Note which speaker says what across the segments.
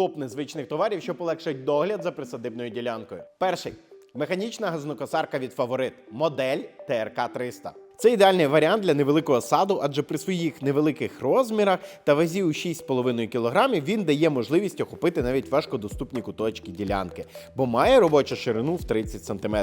Speaker 1: топ незвичних товарів, що полегшать догляд за присадибною ділянкою. Перший механічна газонокосарка від фаворит, модель ТРК 300. Це ідеальний варіант для невеликого саду, адже при своїх невеликих розмірах та вазі у 6,5 кг він дає можливість охопити навіть важкодоступні куточки ділянки, бо має робочу ширину в 30 см,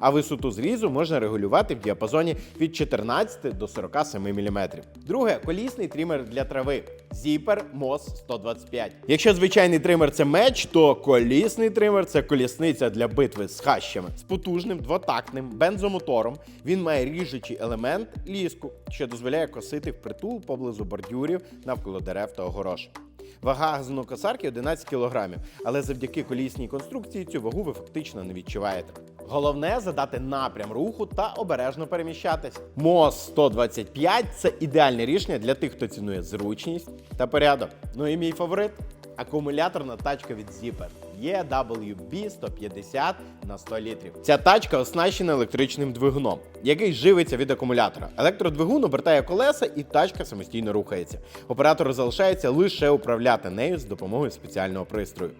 Speaker 1: а висоту зрізу можна регулювати в діапазоні від 14 до 47 мм. Друге колісний трімер для трави. Zipper MOS 125. Якщо звичайний тример це меч, то колісний тример це колісниця для битви з хащами. З потужним двотактним бензомотором він має ріжучий елемент ліску, що дозволяє косити впритул поблизу бордюрів навколо дерев та огорош. Вага газонокосарки 11 кг, але завдяки колісній конструкції цю вагу ви фактично не відчуваєте. Головне задати напрям руху та обережно переміщатись. МОЗ 125 це ідеальне рішення для тих, хто цінує зручність та порядок. Ну і мій фаворит акумуляторна тачка від Zipper EWB 150 на 100 літрів. Ця тачка оснащена електричним двигуном, який живиться від акумулятора. Електродвигун обертає колеса і тачка самостійно рухається. Оператору залишається лише управляти нею з допомогою спеціального пристрою.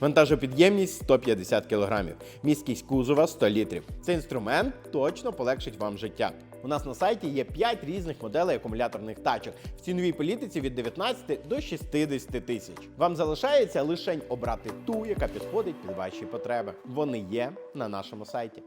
Speaker 1: Вантажопідємність 150 кг, міськість кузова 100 літрів. Цей інструмент точно полегшить вам життя. У нас на сайті є 5 різних моделей акумуляторних тачок в ціновій політиці від 19 до 60 тисяч. Вам залишається лише обрати ту, яка підходить під ваші потреби. Вони є на нашому сайті.